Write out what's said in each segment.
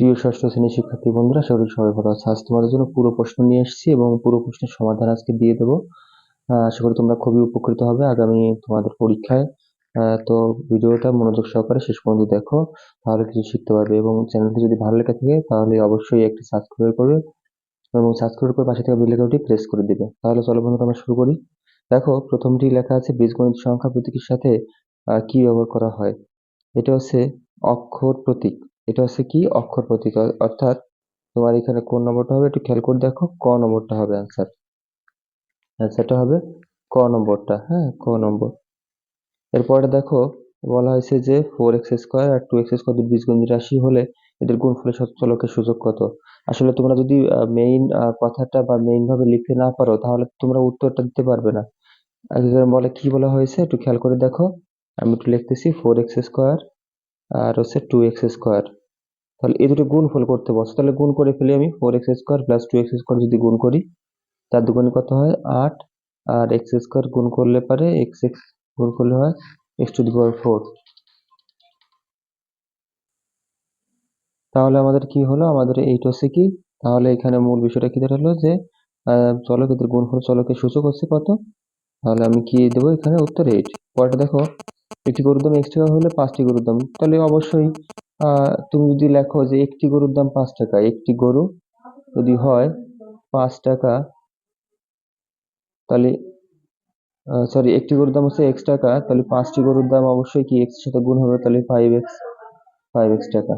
প্রিয় ষষ্ঠ শ্রেণির শিক্ষার্থী বন্ধুরা সবাই সবাই ভালো আছে। আজ তোমাদের জন্য পুরো প্রশ্ন নিয়ে এসেছি এবং পুরো প্রশ্নের সমাধান আজকে দিয়ে দেবো। আশা করি তোমরা খুবই উপকৃত হবে। আগামী তোমাদের পরীক্ষায় তো ভিডিওটা মনোযোগ সহকারে শেষ পর্যন্ত দেখো, তাহলে কিছু শিখতে পারবে এবং চ্যানেলটি যদি ভালো লেগে থাকে, তাহলে অবশ্যই একটি সাবস্ক্রাইব করবে এবং সাবস্ক্রাইব করে পাশে থাকা বেল আইকনটি প্রেস করে দিবে। তাহলে চলো বন্ধুরা, আমরা শুরু করি। দেখো, প্রথমটি লেখা আছে, বীজগণিত সংখ্যা প্রতীকের সাথে কি ব্যবহার করা হয়? এটা হচ্ছে অক্ষর প্রতীক। এটা হচ্ছে কি? অক্ষর প্রতীক অর্থাৎ তোমার এখানে কোন নম্বরটা হবে? একটু খেয়াল করে দেখো। ক নম্বরটা হবে অ্যান্সার অ্যান্সারটা হবে ক নম্বরটা। হ্যাঁ ক নম্বর। এরপরে দেখো, বলা হয়েছে যে ফোর এক্স স্কোয়ার আর টু এক্স স্কোয়ার বীজগণিত রাশি হলে এদের গুণফলের সূচলকের সূচক কত? আসলে তোমরা যদি মেইন কথাটা বা মেইন ভাবে লিখতে না পারো, তাহলে তোমরা উত্তরটা দিতে পারবে না। বলে কি বলা হয়েছে, একটু খেয়াল করে দেখো। আমি একটু লিখতেছি ফোর এক্স স্কোয়ার আর হচ্ছে টু এক্স স্কোয়ার তাহলে এই দুটো গুণফল করতে বসো। তাহলে গুণ করে ফেলি আমি four x square plus two x square যদি গুণ করি, তার দুগুণে কত হয়? আট। আর এক্স স্কোয়ার গুণ করলে পারে এক্স এক্স গুণ করলে হয় x to the power four তাহলে আমাদের কি হলো? আমাদের এইট হচ্ছে কি? তাহলে এখানে মূল বিষয়টা কি দাঁড়াল? যে চলক এদের গুণফল চলকের সূচক হচ্ছে কত? তাহলে আমি কি দেবো এখানে উত্তর এইট পরেরটা দেখো, একটি গরুর দাম এক্স টাকা হলে পাঁচটি গরুর দাম। তাহলে অবশ্যই তুমি যদি লেখো যে একটি গরুর দাম পাঁচ টাকা, একটি গরু যদি হয় পাঁচ টাকা, তাহলে সরি একটি গরুর দাম হচ্ছে এক্স টাকা, তাহলে পাঁচটি গরুর দাম অবশ্যই কি এর সাথে গুণ হবে? তাহলে ফাইভ এক্স ফাইভ এক্স টাকা।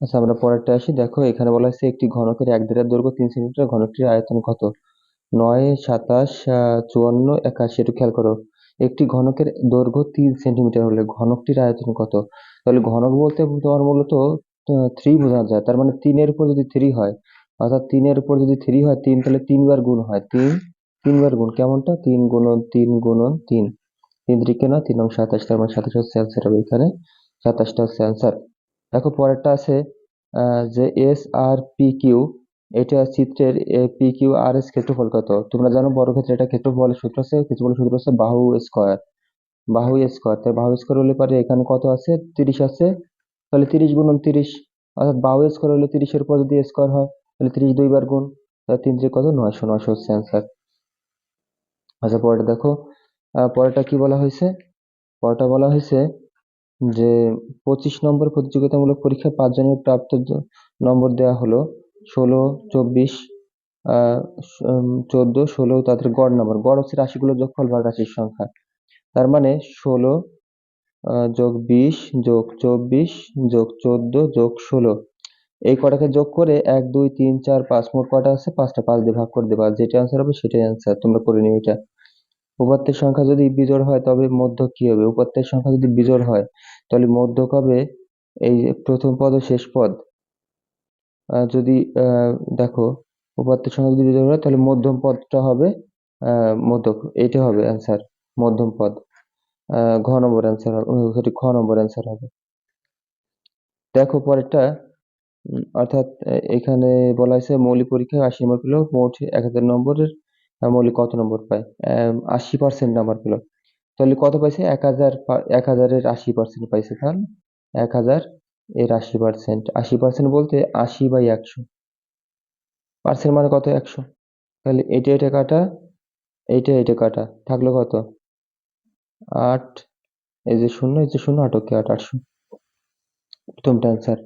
আচ্ছা আমরা পরেরটা আসি। দেখো, এখানে বলা হচ্ছে একটি ঘনকের এক দেড়ার দৈর্ঘ্য তিন সেন্টিমিটার, ঘনকটির আয়তন কত? নয়, সাতাশ চুয়ান্ন, একাশি, একটু খেয়াল করো। একটি ঘনকের দৈর্ঘ্য তিন সেন্টিমিটার হলে ঘনকটির আয়তন কত? তাহলে ঘনক বলতে তোমার মূলত থ্রি বোঝা যায়। তার মানে তিনের উপর যদি থ্রি হয়, অর্থাৎ তিনের উপর যদি থ্রি হয়, তিন তাহলে তিনবার গুণ হয়। তিন তিনবার গুণ কেমনটা? তিন গুণন তিন গুণন, তিন। তিন ত্রিকে না, তিন নং সাতাশ, তার মানে সাতাশ হচ্ছে অ্যান্সার হবে এখানে। সাতাশটা হচ্ছে অ্যান্সার দেখো পরেরটা আছে যে এস আর পি কিউ এটা চিত্রের এ পি কিউ আর এস ক্ষেত্রফল কত? তোমরা জানো বর্গক্ষেত্রে এটা ক্ষেত্রফলের সূত্র আছে ক্ষেত্রফলের সূত্র আছে বাহু স্কোয়ার বাহু স্কোয়ার তাই বাহু স্কোয়ার হলে পারে এখানে কত আছে? তিরিশ আছে। তাহলে তিরিশ গুণন তিরিশ অর্থাৎ বাহু স্কোয়ার হলে তিরিশের পর যদি স্কোয়ার হয় তাহলে তিরিশ দুইবার গুণ তাহলে তিন কত? নয়শো নয়শো হচ্ছে অ্যান্সার আচ্ছা পরেরটা দেখো। আহ, পরেরটা কি বলা হয়েছে? পরেরটা বলা হয়েছে যে পঁচিশ নম্বর প্রতিযোগিতামূলক পরীক্ষায় পাঁচজনের প্রাপ্ত নম্বর দেওয়া হলো। ষোলো, চব্বিশ চোদ্দ, ষোলো তাদের গড় নম্বর গড় হচ্ছে রাশিগুলোর যোগফল বা রাশির সংখ্যা। তার মানে ষোলো যোগ বিশ, যোগ চব্বিশ, যোগ চোদ্দ, যোগ ষোলো। এই কটাকে যোগ করে এক, দুই, তিন, চার, পাঁচ, মোট কটা আছে? পাঁচটা, পাঁচ দিয়ে ভাগ করে দেবা। যেটা অ্যান্সার হবে সেটাই অ্যান্সার তোমরা করে নিও এটা। উপাত্তের সংখ্যা যদি বিজোড় হয়, তবে মধ্য কি হবে? উপাত্তের সংখ্যা যদি বিজোড় হয়, তাহলে মধ্যক হবে এই প্রথম পদ ও শেষ পদ। যদি দেখো উপাত্তের সংখ্যা যদি হয় তাহলে মধ্যম পদটা হবে মধ্যক এইটা হবে অ্যান্সার মধ্যম পদ। ঘ নম্বর অ্যান্সার হবে সরি, খ নম্বর অ্যান্সার হবে। দেখো, পরেরটা অর্থাৎ এখানে বলা হয়েছে মৌলিক পরীক্ষায় আশি নম্বর পেলেও মোট এক হাজার নম্বরের মৌলিক কত নম্বর পায়? আশি পার্সেন্ট নাম্বার পেল। তাহলে কত পাইছে? এক হাজার এক হাজারের আশি পার্সেন্ট পাইছে তাহলে। এক হাজার এর আশি পার্সেন্ট আশি পার্সেন্ট বলতে আশি বাই একশো। পার্সেন্ট মানে কত একশো? তাহলে এটা এটা কাটা এইটা এটা কাটা। থাকল কত? আট। এই যে শূন্য, এই যে শূন্য আটকে আট, আটশো। প্রথমটা অ্যান্সার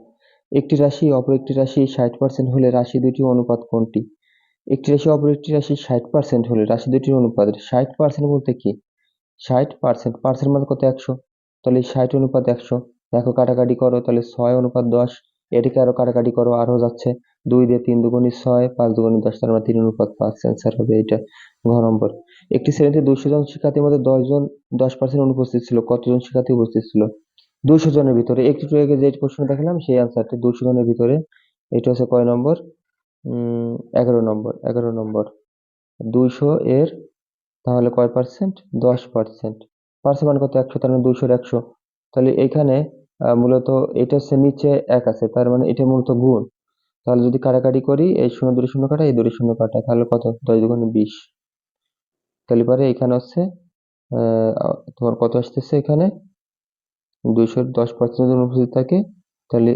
একটি রাশি অপর একটি রাশি ষাট পার্সেন্ট হলে রাশি দুটির অনুপাত কোনটি? একটি রাশি অপর একটি রাশি ষাট পার্সেন্ট হলে রাশি দুটির অনুপাত। ষাট পার্সেন্ট বলতে কি? ষাট পার্সেন্ট পার্সেন্ট মানে কত একশো? তাহলে ষাট অনুপাত একশো। দেখো, কাটাকাটি করো, তাহলে ছয় অনুপাত দশ। এটাকে আরও কাটাকাটি করো, আরও যাচ্ছে। দুই দিয়ে তিন দুগুণি ছয়, পাঁচ দুগুণি দশ, তার মানে তিন অনুপাত পাঁচ। অ্যান্সার হবে এটা ঘ নম্বর। একটি শ্রেণীতে দুশো জন শিক্ষার্থীর মধ্যে দশ জন, দশ পার্সেন্ট অনুপস্থিত ছিল। কতজন শিক্ষার্থী উপস্থিত ছিল? দুশো জনের ভিতরে। একটু আগে যে প্রশ্ন দেখালাম, সেই অ্যান্সারটা দুশো জনের ভিতরে। এটা হচ্ছে কয় নম্বর? এগারো নম্বর এগারো নম্বর। দুইশো এর তাহলে কয় পার্সেন্ট দশ পার্সেন্ট পার্সেন্ট মানে কত? একশো, তার মানে দুইশোর একশো। তাহলে এখানে মূলত এটা হচ্ছে নিচে এক আছে, তার মানে এটা মূলত গুণ। তাহলে যদি কাটাকাটি করি, এই শূন্য দূরে শূন্য কাটা, এই দূরে শূন্য কাটা, তাহলে কত? দশ দুগুণে বিশ। তাহলে পরে এখানে হচ্ছে তোমার কত আসতেছে এখানে? দুইশো দশ পার্সেন্ট উপস্থিত থাকে, তাহলে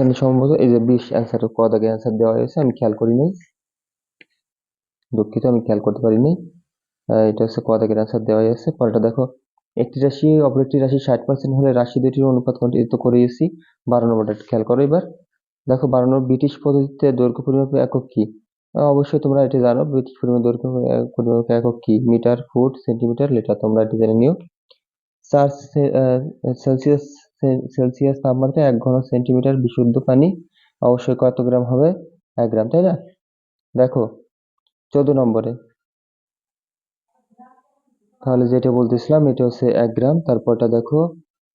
এখানে সম্ভবত এই যে বিশ অ্যান্সার ক দাগে অ্যান্সার দেওয়া হয়েছে আমি খেয়াল করি নাই। দুঃখিত আমি খেয়াল করতে পারিনি। এটা হচ্ছে ক দাগের অ্যান্সার দেওয়া আছে পরেরটা দেখো একটি রাশি অপর একটি রাশি ষাট পার্সেন্ট হলে রাশি দুটির অনুপাত তো করিয়েছি বারো নম্বরটা খেয়াল করো এবার। দেখো বারো নম্বর ব্রিটিশ পদ্ধতিতে দৈর্ঘ্য পরিমাপের একক কি? অবশ্যই তোমরা এটা জানো ব্রিটিশ পরিমাপ দৈর্ঘ্য আহ, পরিমাপের একক কি? মিটার ফুট সেন্টিমিটার লিটার তোমরা এটা জেনে নিও। চার সেলসিয়াস সেলসিয়াস তাপমাত্রায় এক ঘন সেন্টিমিটার বিশুদ্ধ পানি, অবশ্যই কত গ্রাম হবে? এক গ্রাম, তাই না? দেখো, চোদ্দ নম্বরে। তাহলে যেটা বলতেছিলাম, এটা হচ্ছে এক গ্রাম। তারপরটা দেখো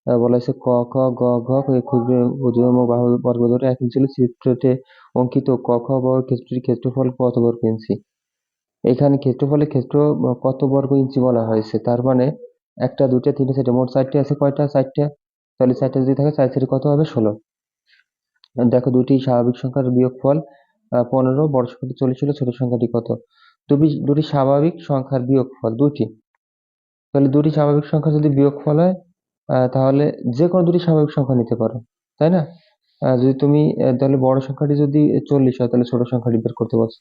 বলা হয়েছে ক, খ, গ, ঘ এই ক্ষুদ্র ক্ষুদ্রতম বাহু বর্গ ধরে এক ইঞ্চি চিত্রতে অঙ্কিত ক, খ বর্গ ক্ষেত্রটির ক্ষেত্রফল কত বর্গ ইঞ্চি? এখানে ক্ষেত্রফলে ক্ষেত্র, কত বর্গ ইঞ্চি বলা হয়েছে? তার মানে একটা, দুইটা, তিনটা, চারটে, মোট চারটে আছে, কয়টা? চারটে। তাহলে চারটে যদি থাকে চার চারি কত হবে? ষোলো। দেখো দুটি স্বাভাবিক সংখ্যার বিয়োগফল পনেরো বড় সংখ্যাটি চল্লিশ ছিল ছোট সংখ্যাটি কত? দুটি দুটি স্বাভাবিক সংখ্যার বিয়োগফল দুটি তাহলে দুটি স্বাভাবিক সংখ্যা যদি বিয়োগফল হয় তাহলে যে কোনো দুটি স্বাভাবিক সংখ্যা নিতে পারো, তাই না? যদি তুমি তাহলে বড় সংখ্যাটি যদি চল্লিশ হয়, তাহলে ছোট সংখ্যাটি বের করতে পারছ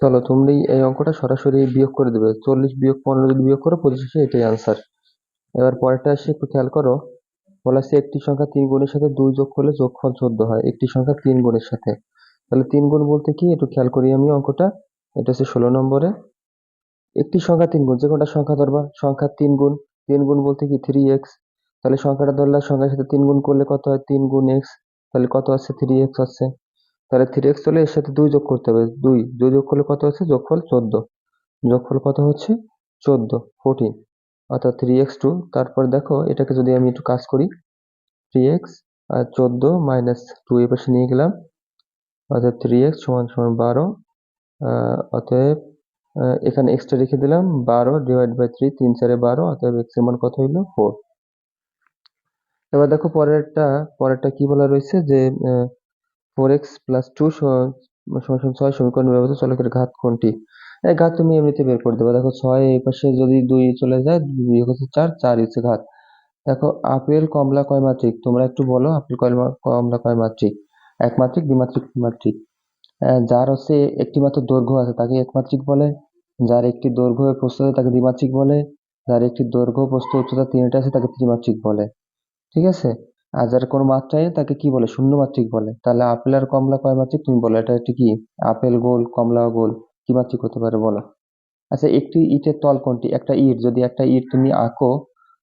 চলো তুমি এই অঙ্কটা সরাসরি বিয়োগ করে দেবে। চল্লিশ বিয়োগ পনেরো যদি বিয়োগ করো, পঁচিশে এটাই আনসার এবার পরেরটা আসে, একটু খেয়াল করো। বলা আছে একটি সংখ্যা তিন গুণের সাথে দুই যোগ করলে যোগফল চোদ্দ হয়। একটি সংখ্যা তিন গুণের সাথে। তাহলে তিন গুণ বলতে কি? একটু খেয়াল করি আমি অঙ্কটা। এটা হচ্ছে ষোলো নম্বরে। একটি সংখ্যা তিন গুণ যে কোনটা সংখ্যা ধরবা। সংখ্যা তিন গুণ তিন গুণ বলতে কি? থ্রি এক্স তাহলে সংখ্যাটা ধরলে সংখ্যার সাথে তিন গুণ করলে কত হয়? তিন গুণ এক্স তাহলে কত আছে? থ্রি এক্স আছে। তাহলে থ্রি এক্স হলে এর সাথে দুই যোগ করতে হবে। দুই। দুই যোগ করলে কত হচ্ছে? যোগফল চোদ্দ। যোগফল কত হচ্ছে? চোদ্দ। ফোরটিন অর্থাৎ থ্রি এক্স টু তারপর দেখো এটাকে যদি আমি একটু কাজ করি থ্রি এক্স আর চোদ্দ মাইনাস টু এ পাশে নিয়ে গেলাম, অর্থাৎ থ্রি এক্স সমান সমান বারো অতএব এখানে এক্সট্রা রেখে দিলাম, বারো ডিভাইড বাই থ্রি তিন চারে বারো, অতএব এক্সের মান কত হইল? ফোর এবার দেখো পরেরটা পরেরটা কি বলা রয়েছে যে ফোর এক্স প্লাস টু সমান ছয় সমীকরণ ব্যবহৃত চলকের ঘাত কোনটি? ঘাত তুমি এমনিতে বের করে দেবে। দেখো ছয় এই পাশে যদি দুই চলে যায়, দুই হচ্ছে চার চার হচ্ছে ঘাত। দেখো আপেল, কমলা কয় মাত্রিক? তোমরা একটু বলো, আপেল কমলা কমলা কয় মাত্রিক? একমাত্রিক দ্বিমাত্রিক ত্রিমাত্রিক যার হচ্ছে একটি মাত্র দৈর্ঘ্য আছে, তাকে একমাত্রিক বলে। যার একটি দৈর্ঘ্য প্রস্থ আছে, তাকে দ্বিমাত্রিক বলে। যার একটি দৈর্ঘ্য, প্রস্থ উচ্চতা তিনটা আছে, তাকে ত্রিমাত্রিক বলে। ঠিক আছে? আর যার কোনো মাত্রাই নেই, তাকে কি বলে? শূন্য মাত্রিক বলে। তাহলে আপেল আর কমলা কয় মাত্রিক? তুমি বলো, এটা একটি কি? আপেল গোল কমলা গোল। কি মাত্রিক হতে পারে বলো? আচ্ছা একটি ইটের তল কোনটি? একটা ইট। যদি একটা ইট তুমি আঁকো,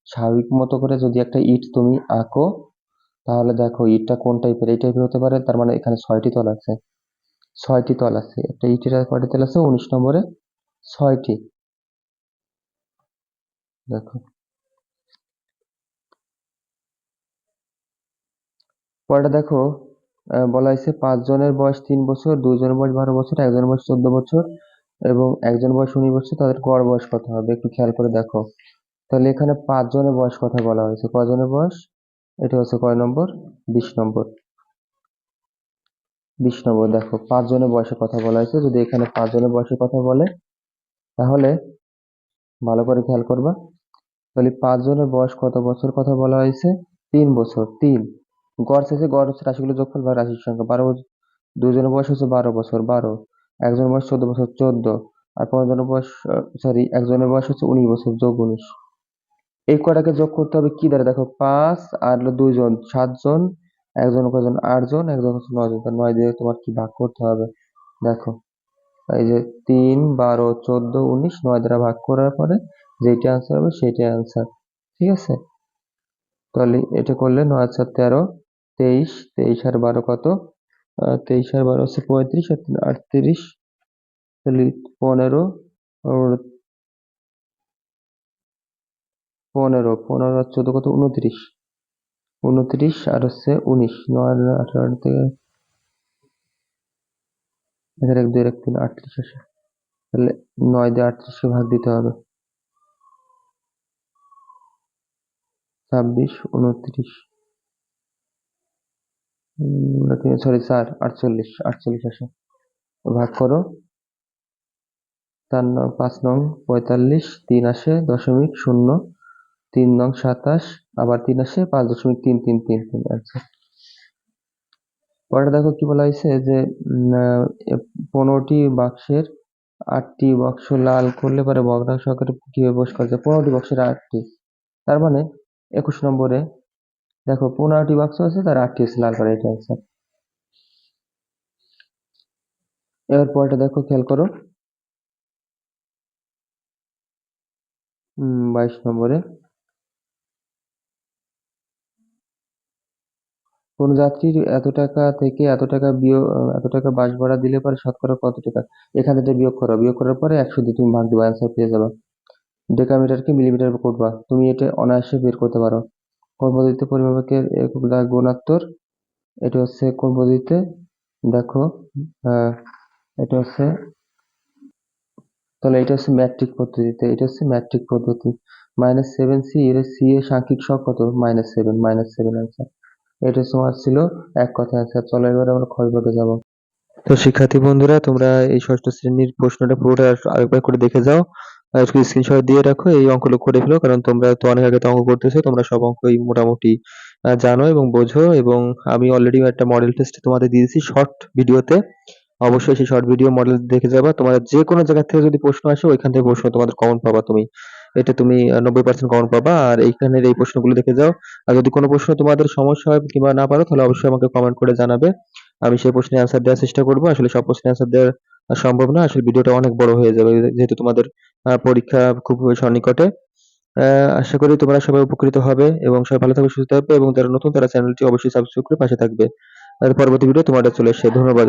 স্বাভাবিক মতো করে যদি একটা ইট তুমি আঁকো, তাহলে দেখো ইটটা কোন টাইপের এই টাইপের হতে পারে, তার মানে এখানে ছয়টি তল আছে। ছয়টি তল আছে। একটা ইটের কয়টি তল আছে? উনিশ নম্বরে ছয়টি। দেখো। পরেরটা দেখো বলা হয়েছে পাঁচ জনের বয়স তিন বছর দুইজনের বয়স বারো বছর একজনের বয়স চোদ্দ বছর এবং একজন বয়স উনিশ বছর। তাদের গড় বয়স কত হবে? একটু খেয়াল করে দেখো। তাহলে এখানে পাঁচ জনের বয়স কথা বলা হয়েছে। কয়জনের বয়স? এটা হচ্ছে কয় নম্বর? বিশ নম্বর। বিশ নম্বর, দেখো পাঁচ জনের বয়সের কথা বলা হয়েছে। যদি এখানে পাঁচ জনের বয়সের কথা বলে, তাহলে ভালো করে খেয়াল করবা। তাহলে পাঁচ জনের বয়স কত বছর কথা বলা হয়েছে? তিন বছর, তিন। গড় শেষে গড় হচ্ছে রাশিগুলো যোগফল বা রাশির সংখ্যা। বারো দুজনের বয়স হচ্ছে বারো বছর, বারো। একজনের বয়স চোদ্দ বছর, চোদ্দ। আর পাঁচজনের বয়স সরি একজনের বয়স হচ্ছে উনিশ বছর, যোগ উনিশ। এই কটাকে যোগ করতে হবে কি দ্বারা? দেখো, পাঁচ আর দুইজন, সাতজন, একজন কজন আটজন, একজন হচ্ছে নয়জন। তার নয় দিয়ে তোমার কি ভাগ করতে হবে? দেখো, এই যে তিন, বারো, চোদ্দ, উনিশ, নয় দ্বারা ভাগ করার পরে যেটা আনসার হবে সেটাই আনসার ঠিক আছে? তাহলে এটা করলে নয়, চার, তেরো তেইশ তেইশ আর বারো কত? তেইশ আর বারো হচ্ছে পঁয়ত্রিশ, আর তিন আটত্রিশ পনেরো পনেরো পনেরো আর চোদ্দ কত? উনত্রিশ। উনত্রিশ আর হচ্ছে উনিশ, নয় আঠারো থেকে এখানে এক, দুই এক, তিন, আটত্রিশ আসে। তাহলে নয় দিয়ে আটত্রিশকে ভাগ দিতে হবে। ছাব্বিশ, উনত্রিশ। সরি চার আটচল্লিশ আটচল্লিশ আসে। ভাগ করো। চার নং, পাঁচ নং, পঁয়তাল্লিশ, তিন আসে দশমিক শূন্য, তিন নং সাতাশ, আবার তিন আসে পাঁচ দশমিক তিন তিন তিন তিন আচ্ছা। পরে দেখো কি বলা হয়েছে যে পনেরোটি বাক্সের আটটি বাক্স লাল করলে পরে ভগ্নাংশ আকারে কীভাবে বস করা যায়? পনেরোটি বাক্সের আটটি। তার মানে একুশ নম্বরে দেখো পনেরোটি বাক্স আছে, তার আটটি আছে, লাল করা এটা আছে। এবার পরেরটা দেখো, খেয়াল করো। বাইশ নম্বরে। কোন যাত্রীর এত টাকা থেকে এত টাকা বিয়োগ এত টাকা বাস ভাড়া দিলে পরে শতকরা কত টাকা? এখান থেকে বিয়োগ করো। বিয়োগ করার পরে একশো দিয়ে তুমি ভাগ দিবা অ্যান্সার পেয়ে যাবে। ডেকামিটারকে মিলিমিটার করবা তুমি এটা অনায়াসে বের করতে পারো। পদ্ধতিতে পরিমাপকের একক দ্বারা গুণাত্তর। এটা হচ্ছে পদ্ধতিতে দেখো এটা হচ্ছে, তাহলে এটা হচ্ছে ম্যাট্রিক পদ্ধতিতে। এটা হচ্ছে ম্যাট্রিক পদ্ধতি। মাইনাস সেভেন সি, এর সি এর সাংখ্যিক সহ কত? Minus seven minus seven answer এটা তোমার ছিল এক কথা অ্যান্সার চলো এবার আমরা ক্ষয় পদে যাব। তো শিক্ষার্থী বন্ধুরা, তোমরা এই ষষ্ঠ শ্রেণির প্রশ্নটা পুরোটা আরেকবার করে দেখে যাও। একটু স্ক্রিনশট দিয়ে রাখো, এই অঙ্কগুলো করে ফেলো, কারণ তোমরা তো অনেক আগে তো অঙ্ক করতেছো, তোমরা সব অঙ্কই মোটামুটি জানো এবং বোঝো এবং আমি অলরেডি একটা মডেল টেস্ট তোমাদের দিয়েছি শর্ট ভিডিওতে অবশ্যই সেই শর্ট ভিডিও মডেল দেখে যাবা। তোমার যে কোনো জায়গা থেকে যদি প্রশ্ন আসে, ওইখান থেকে প্রশ্ন তোমাদের কমন পাবা তুমি। এটা তুমি নব্বই পার্সেন্ট কমন পাবা, আর এইখানের এই প্রশ্নগুলো দেখে যাও। আর যদি কোনো প্রশ্ন তোমাদের সমস্যা হয় কিংবা না পারো, তাহলে অবশ্যই আমাকে কমেন্ট করে জানাবে। আমি সেই প্রশ্নের অ্যান্সার দেওয়ার চেষ্টা করব। আসলে সব প্রশ্নের অ্যান্সার দেওয়া সম্ভব না, আসলে ভিডিওটা অনেক বড় হয়ে যাবে, যেহেতু তোমাদের পরীক্ষা খুব সন্নিকটে। আশা করি তোমরা সবাই উপকৃত হবে এবং সবাই ভালো থাকবে, সুস্থ থাকবে এবং যারা নতুন তারা চ্যানেলটি অবশ্যই সাবস্ক্রাইব করে পাশে থাকবে। আর পরবর্তী ভিডিও তোমাদের চলে এসেছে ধন্যবাদ।